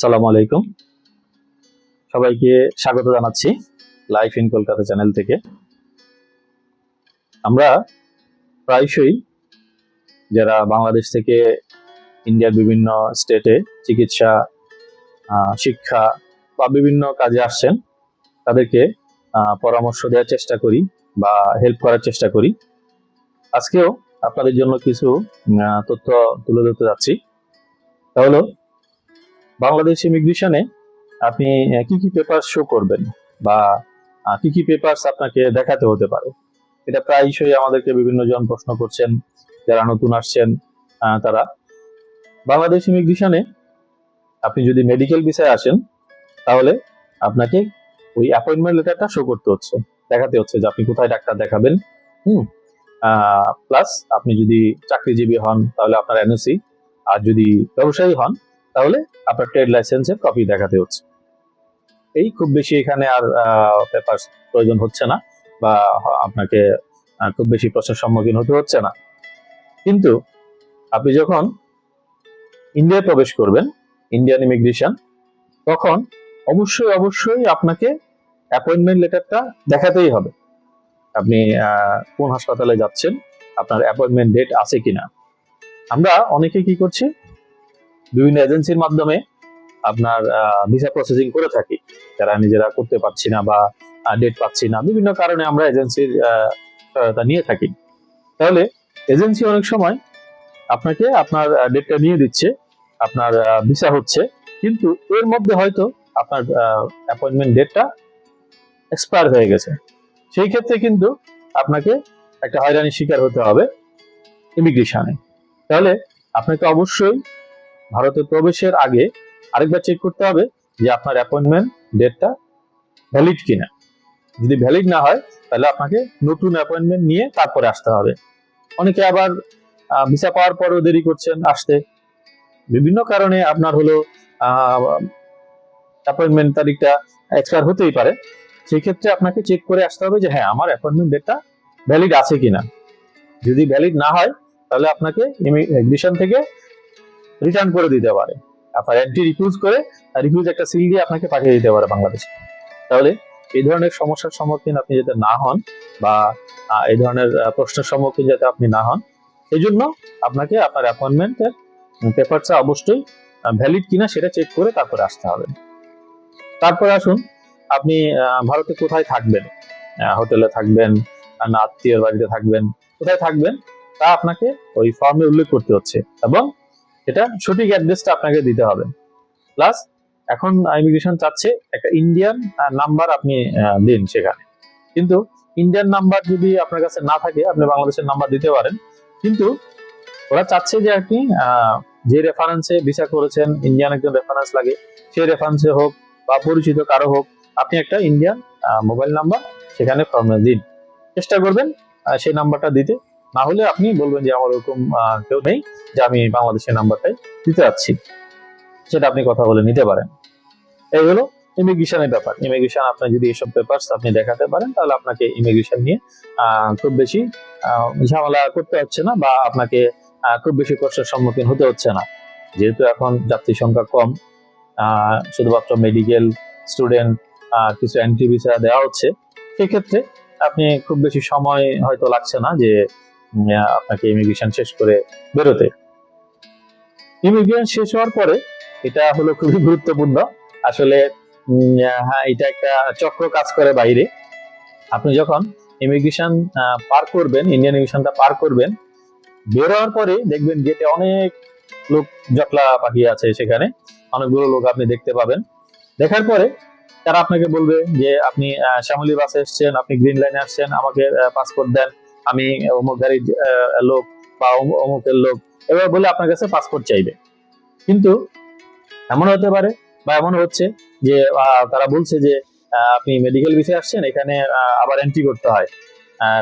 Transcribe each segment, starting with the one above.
সালামু আলাইকুম। সবাইকে স্বাগত জানাচ্ছি লাইফ ইন কলকাতা চ্যানেল থেকে। আমরা প্রায়শই যারা বাংলাদেশ থেকে ইন্ডিয়ার বিভিন্ন স্টেটে চিকিৎসা শিক্ষা বা বিভিন্ন কাজে আসছেন, তাদেরকে পরামর্শ দেওয়ার চেষ্টা করি বা হেল্প করার চেষ্টা করি। আজকেও আপনাদের জন্য কিছু তথ্য তুলে ধরতে যাচ্ছি। তা হলো বাংলাদেশ ইমিগ্রেশনে আপনি কি কি পেপার শো করবেন? বা কি কি পেপারস আপনাকে দেখাতে হতে পারে? এটা প্রায়শই আমাদেরকে বিভিন্ন জন প্রশ্ন করছেন, যারা নতুন আসছেন তারা। বাংলাদেশ ইমিগ্রেশনে আপনি যদি মেডিকেল ভিসায় আসেন, তাহলে আপনাকে ওই অ্যাপয়েন্টমেন্ট লেটারটা শো করতে হচ্ছে, দেখাতে হচ্ছে যে আপনি কোথায় ডাক্তার দেখাবেন, হুম? প্লাস আপনি যদি চাকরিজীবী হন, তাহলে আপনার এনওসি আর যদি ব্যবসায়ী হন তাহলে আপনার ট্রেড লাইসেন্সের কপি দেখাতে হচ্ছে। এই খুব বেশি এখানে আর পেপার প্রয়োজন হচ্ছে না বা আপনাকে খুব বেশি প্রশ্নের সম্মুখীন হতে হচ্ছে না। কিন্তু আপনি যখন ইন্ডিয়ায় প্রবেশ করবেন ইন্ডিয়ান ইমিগ্রেশন তখন অবশ্যই অবশ্যই আপনাকে অ্যাপয়েন্টমেন্ট লেটারটা দেখাতেই হবে। আপনি কোন হাসপাতালে যাচ্ছেন, আপনার অ্যাপয়েন্টমেন্ট ডেট আছে কিনা। আমরা অনেকে কি করছি বিভিন্ন এজেন্সির মাধ্যমে আপনার ভিসা প্রসেসিং করে থাকি। যারা নিজেরা করতে পারছি না বা ডেট পাচ্ছি না, বিভিন্ন কারণে আমরা এজেন্সির সহায়তা নিয়ে থাকি। তাহলে এজেন্সি অনেক সময় আপনাকে আপনার ডেটটা নিয়ে দিচ্ছে, আপনার ভিসা হচ্ছে, কিন্তু এর মধ্যে হয়তো আপনার অ্যাপয়েন্টমেন্ট ডেটটা এক্সপায়ার হয়ে গেছে। সেই ক্ষেত্রে কিন্তু আপনাকে একটা হয়রানির শিকার হতে হবে ইমিগ্রেশনে তাহলে আপনাকে অবশ্যই ভারতে প্রবেশের আগে আরেকবার চেক করতে হবে যে আপনার অ্যাপয়েন্টমেন্ট ডেটটা ভ্যালিড কিনা। যদি ভ্যালিড না হয়, তাহলে আপনাকে নতুন অ্যাপয়েন্টমেন্ট নিয়ে তারপরে আসতে হবে। অনেকে আবার ভিসা পাওয়ার পরেও দেরি করছেন আসতে। বিভিন্ন কারণে আপনার হলো অ্যাপয়েন্টমেন্ট তারিখটা এক্সপায়ার হতেই পারে। সেই ক্ষেত্রে আপনাকে চেক করে আসতে হবে যে হ্যাঁ আমার অ্যাপয়েন্টমেন্ট ডেটটা ভ্যালিড আছে কিনা। যদি ভ্যালিড না হয়, তাহলে আপনাকে ইমিগ্রেশন থেকে রিটার্ন করে দিতে পারে। আপনার এন্ট্রি রিফিউজ করে রিফিউজ একটা সিল দিয়ে আপনাকে পাঠিয়ে দিতে পারে বাংলাদেশে। তাহলে এই ধরনের সমস্যার সম্মুখীন আপনি যাতে না হন বা এই ধরনের প্রশ্নের সম্মুখীন যাতে আপনি না হন সেই জন্য আপনাকে আপনার অ্যাপয়েন্টমেন্টের পেপারটা অবশ্যই ভ্যালিড কিনা সেটা চেক করে তারপরে আসতে হবে। তারপরে আসুন, আপনি ভারতে কোথায় থাকবেন? হোটেলে থাকবেন না, আত্মীয়ের বাড়িতে থাকবেন, কোথায় থাকবেন? তা আপনাকে ওই ফর্মে উল্লেখ করতে হচ্ছে এবং এটা সঠিক অ্যাড্রেসটা আপনাকে দিতে হবে। প্লাস এখন ইমিগ্রেশন চাচ্ছে, একটা ইন্ডিয়ান নাম্বার আপনি দিন সেখানে। কিন্তু ইন্ডিয়ান নাম্বার যদি আপনার কাছে না থাকে, আপনি বাংলাদেশের নাম্বার দিতে পারেন। কিন্তু ওরা চাচ্ছে যে আপনি যে রেফারেন্সে ভিসা করেছেন ইন্ডিয়ান একজন রেফারেন্স লাগে, সেই রেফারেন্সে হোক বা পরিচিত কারও হোক, আপনি একটা ইন্ডিয়ান মোবাইল নাম্বার সেখানে ফর্মে দিন। চেষ্টা করবেন সেই নাম্বারটা দিতে। না হলে আপনি বলবেন যে আমার ওরকম কেউ নেই যে আমি বাংলাদেশের নাম্বারটাই দিতে যাচ্ছি। সেটা আপনি কথা বলে নিতে পারেন। এই হলো ইমিগ্রেশনের ব্যাপার। ইমিগ্রেশন আপনার যদি এসব পেপারস আপনি দেখাতে পারেন, তাহলে আপনাকে ইমিগ্রেশন নিয়ে খুব বেশি ঝামেলা করতে হচ্ছে না বা আপনাকে খুব বেশি কষ্টের সম্মুখীন হতে হচ্ছে না। যেহেতু এখন যাত্রী সংখ্যা কম শুধুমাত্র মেডিকেল স্টুডেন্ট কিছু এন্ট্রি ভিসা দেওয়া হচ্ছে, সেক্ষেত্রে আপনি খুব বেশি সময় হয়তো লাগছে না যে আপনাকে ইমিগ্রেশন শেষ করে বেরোতে। ইমিগ্রেশন শেষ হওয়ার পরে এটা হলো খুবই গুরুত্বপূর্ণ। আসলে হ্যাঁ এটা একটা চক্র কাজ করে বাইরে। আপনি যখন ইমিগ্রেশন পার করবেন ইন্ডিয়ান ইমিগ্রেশনটা পার করবেন, বের হওয়ার পরে দেখবেন গেটে অনেক লোক জটলা পাখি আছে সেখানে। অনেকগুলো লোক আপনি দেখতে পাবেন। দেখার পরে তারা আপনাকে বলবে যে, আপনি শ্যামলী বাসে এসছেন, আপনি গ্রিন লাইনে আসছেন, আমাকে পাসপোর্ট দেন। আমি অমুক গাড়ির লোক বা অমুকের লোক এবার বলে আপনার কাছে পাসপোর্ট চাইবে। কিন্তু এমন হতে পারে বা এমন হচ্ছে যে তারা বলছে যে আপনি মেডিকেল বিষয়ে আসছেন, এখানে আবার এন্ট্রি করতে হয়।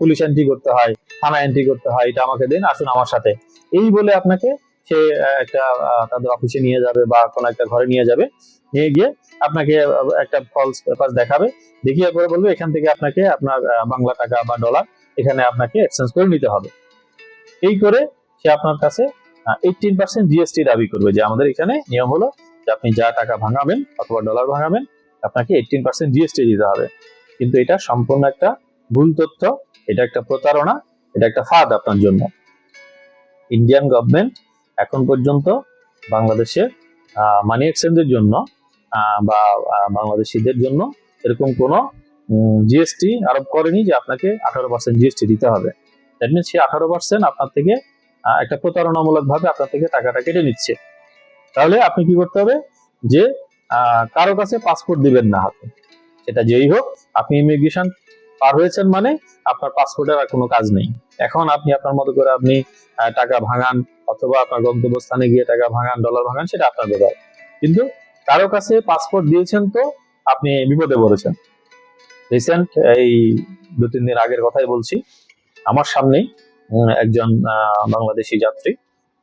পুলিশ এন্ট্রি করতে হয়, থানা এন্ট্রি করতে হয়, এটা আমাকে দিন, আসুন আমার সাথে। এই বলে আপনাকে সে একটা তাদের অফিসে নিয়ে যাবে বা কোনো একটা ঘরে নিয়ে যাবে, নিয়ে গিয়ে আপনাকে একটা ফলস পেপার দেখাবে, দেখিয়ে পরে বলবে এখান থেকে আপনাকে আপনার বাংলা টাকা বা ডলার এখানে আপনাকে এক্সচেঞ্জ করে নিতে হবে। এই করে সে আপনার কাছে এইটিন পার্সেন্ট জিএসটি দাবি করবে যে আমাদের এখানে নিয়ম হলো যে আপনি যা টাকা ভাঙাবেন অথবা ডলার ভাঙাবেন, আপনাকে এইটিন পার্সেন্ট জিএসটি দিতে হবে। কিন্তু এটা সম্পূর্ণ একটা ভুল তথ্য, এটা একটা প্রতারণা, এটা একটা ফাঁদ আপনার জন্য। ইন্ডিয়ান গভর্নমেন্ট এখন পর্যন্ত বাংলাদেশের মানি এক্সচেঞ্জের জন্য বা বাংলাদেশিদের জন্য এরকম কোনো জিএসটি আরোপ করেনি যে আপনাকে আঠারো পার্সেন্ট জিএসটি দিতে হবে। দ্যাট মিনস সে আঠারো পার্সেন্ট আপনার থেকে একটা প্রতারণামূলক ভাবে আপনার থেকে টাকাটা কেটে নিচ্ছে। তাহলে আপনি কি করতে হবে? যে কারও কাছে পাসপোর্ট দিবেন না হাতে। সেটা যেই হোক, আপনি ইমিগ্রেশন পার হয়েছেন মানে আপনার পাসপোর্টের আর কোনো কাজ নেই। এখন আপনি আপনার মতো করে আপনি টাকা ভাঙান অথবা আপনার গন্তব্যস্থানে গিয়ে টাকা ভাঙান ডলার ভাঙান, সেটা আপনার ব্যাপার। কিন্তু কারও কাছে পাসপোর্ট দিয়েছেন তো, আপনি বিপদে পড়েছেন। রিসেন্ট এই দু তিন দিন আগের কথাই বলছি। আমার সামনেই একজন বাংলাদেশি যাত্রী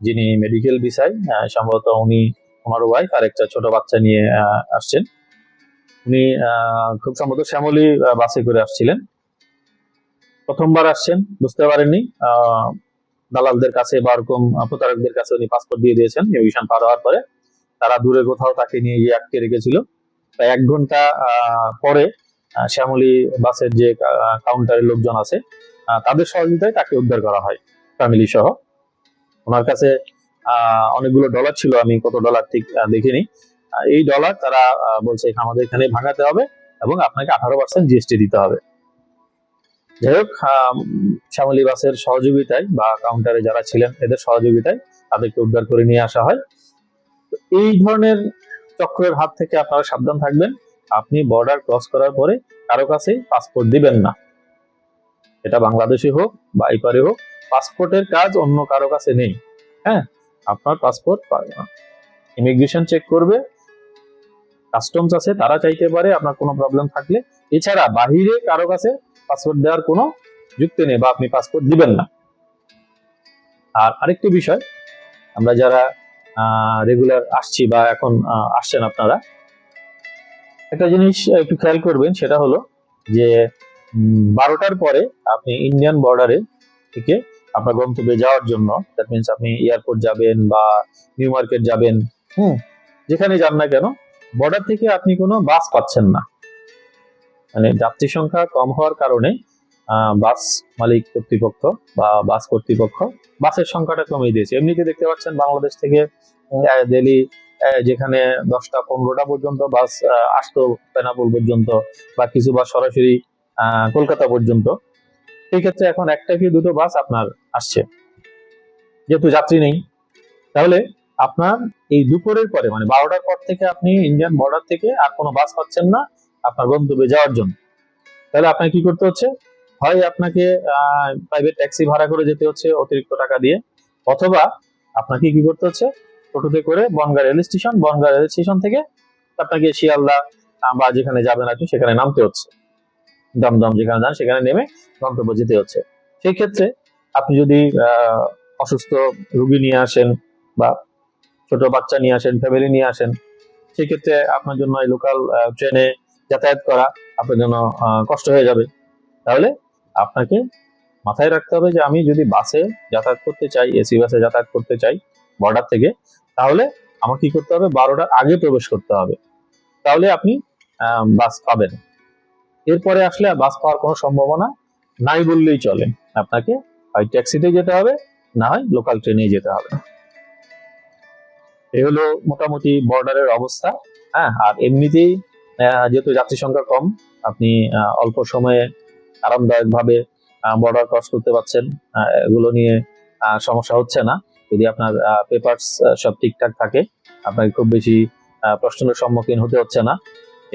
যিনি মেডিকেল ভিসায় সম্ভবত উনি ওনার ওয়াইফ আর একটা ছোট বাচ্চা নিয়ে আসছেন। উনি খুব সম্ভবত শ্যামলী বাসে করে আসছিলেন। প্রথমবার আসছেন বুঝতে পারেননি। দালালদের কাছে বা এরকম আহ, প্রতারকদের কাছে উনি পাসপোর্ট দিয়ে দিয়েছেন ইমিগ্রেশন পার হওয়ার পরে। তারা দূরে কোথাও তাকে নিয়ে গিয়ে আটকে রেখেছিল। এক ঘণ্টা পরে শ্যামলী বাসের যে কাউন্টারের লোকজন আছে তাদের সহযোগিতায় তাকে উদ্ধার করা হয় ফ্যামিলি সহ। ওনার কাছে অনেকগুলো ডলার ছিল, আমি কত ডলার ঠিক দেখিনি। এই ডলার তারা বলছে, আমাদের এখানে ভাঙাতে হবে এবং আপনাকে আঠারো পার্সেন্ট জিএসটি দিতে হবে। যাই হোক শ্যামলী বাসের সহযোগিতায় বা কাউন্টারে যারা ছিলেন, এদের সহযোগিতায় তাদেরকে উদ্ধার করে নিয়ে আসা হয়। এই ধরনের চক্রের হাত থেকে আপনারা সাবধান থাকবেন। আপনি বর্ডার ক্রস করার পরে কারও কাছে পাসপোর্ট দিবেন না। এটা বাংলাদেশে হোক বা এপারে হোক পাসপোর্টের কাজ অন্য কারও কাছে নেই। হ্যাঁ আপনার পাসপোর্ট না। ইমিগ্রেশন চেক করবে। কাস্টমস আছে, তারা চাইতে পারে আপনার কোনো প্রবলেম থাকলে। এছাড়া বাহিরে কারও কাছে পাসপোর্ট দেওয়ার কোনো যুক্তি নেই বা আপনি পাসপোর্ট দিবেন না। আর আরেকটি বিষয়, আমরা যারা রেগুলার আসছি বা এখন আসছেন আপনারা একটা জিনিস একটু খেয়াল করবেন, সেটা হলো যে বারোটার পরে আপনি ইন্ডিয়ান বর্ডারে থেকে আপনার গন্তব্যে যাওয়ার জন্য দ্যাট মিনস আপনি এয়ারপোর্ট যাবেন বা নিউ মার্কেট যাবেন, হুম, যেখানে যান না কেন বর্ডার থেকে আপনি কোনো বাস পাচ্ছেন না। মানে যাত্রী সংখ্যা কম হওয়ার কারণে বাস মালিক কর্তৃপক্ষ বা বাস কর্তৃপক্ষ বাসের সংখ্যাটা কমিয়ে দিয়েছে। এমনিতে দেখতে পাচ্ছেন বাংলাদেশ থেকে দিল্লি যেখানে দশটা পনেরোটা পর্যন্ত বাস আসতো বেনাপুল পর্যন্ত বা কিছু বাস সরাসরি কলকাতা পর্যন্ত। সেই ক্ষেত্রে এখন একটা কি দুটো বাস আপনার আসছে। যেহেতু যাত্রী নেই, তাহলে আপনার এই দুপুরের পরে মানে বারোটার পর থেকে আপনি ইন্ডিয়ান বর্ডার থেকে আর কোনো বাস পাচ্ছেন না আপনার গন্তব্যে যাওয়ার জন্য। তাহলে আপনাকে কি করতে হচ্ছে? হয় আপনাকে প্রাইভেট ট্যাক্সি ভাড়া করে যেতে হচ্ছে অতিরিক্ত টাকা দিয়ে, অথবা আপনাকে কি করতে হচ্ছে? টোটোতে করে Bongaon rail station, Bongaon rail station থেকে আপনাকে শিয়ালদা বা যেখানে যাবেন আপনি সেখানে নামতে হচ্ছে। দমদম যেখানে যান, সেখানে নেমে গন্তব্য যেতে হচ্ছে। সেই ক্ষেত্রে আপনি যদি অসুস্থ রুগী নিয়ে আসেন বা ছোট বাচ্চা নিয়ে আসেন ফ্যামিলি নিয়ে আসেন সেই ক্ষেত্রে আপনার জন্য এই লোকাল ট্রেনে যাতায়াত করা আপনার জন্য কষ্ট হয়ে যাবে। তাহলে আপনাকে মাথায় রাখতে হবে যে আমি যদি বাসে যাতায়াত করতে চাই, এসি বাসে যাতায়াত করতে চাই বর্ডার থেকে, তাহলে আমাকে কি করতে হবে? বারোটার আগে প্রবেশ করতে হবে। তাহলে আপনি বাস পাবেন। এরপরে আসলে বাস পাওয়ার কোনো সম্ভাবনা নাই বললেই চলে। আপনাকে হয় ট্যাক্সিতে যেতে হবে, না হয় লোকাল ট্রেনেই যেতে হবে। এই হলো মোটামুটি বর্ডারের অবস্থা। হ্যাঁ আর এমনিতেই যেহেতু যাত্রী সংখ্যা কম, আপনি অল্প সময়ে আরামদায়ক ভাবে বর্ডার ক্রস করতে পারছেন এগুলো নিয়ে সমস্যা হচ্ছে না। যদি আপনার পেপারস সব ঠিকঠাক থাকে, আপনাকে খুব বেশি প্রশ্নের সম্মুখীন হতে হচ্ছে না।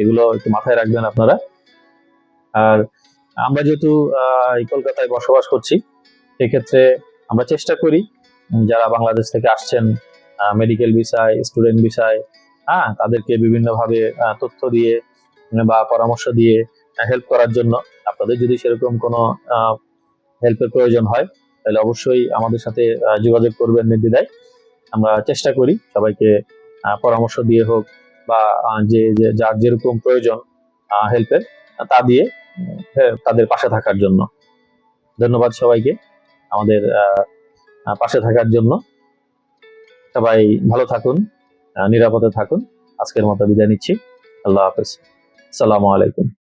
এগুলো একটু মাথায় রাখবেন আপনারা। আর আমরা যেহেতু কলকাতায় বসবাস করছি সেক্ষেত্রে আমরা চেষ্টা করি যারা বাংলাদেশ থেকে আসছেন মেডিকেল বিষয় স্টুডেন্ট বিষয় হ্যাঁ তাদেরকে বিভিন্নভাবে তথ্য দিয়ে বা পরামর্শ দিয়ে হেল্প করার জন্য। আপনাদের যদি সেরকম কোনো হেল্পের প্রয়োজন হয় তাহলে অবশ্যই আমাদের সাথে যোগাযোগ করবেন নির্দ্বিধায় আমরা চেষ্টা করি সবাইকে পরামর্শ দিয়ে হোক বা যে যার যেরকম প্রয়োজন হেল্পের তা দিয়ে হ্যাঁ, তাদের পাশে থাকার জন্য। ধন্যবাদ সবাইকে আমাদের পাশে থাকার জন্য। সবাই ভালো থাকুন নিরাপদে থাকুন। আজকের মতো বিদায় নিচ্ছি। আল্লাহ হাফেজ। সালামু আলাইকুম।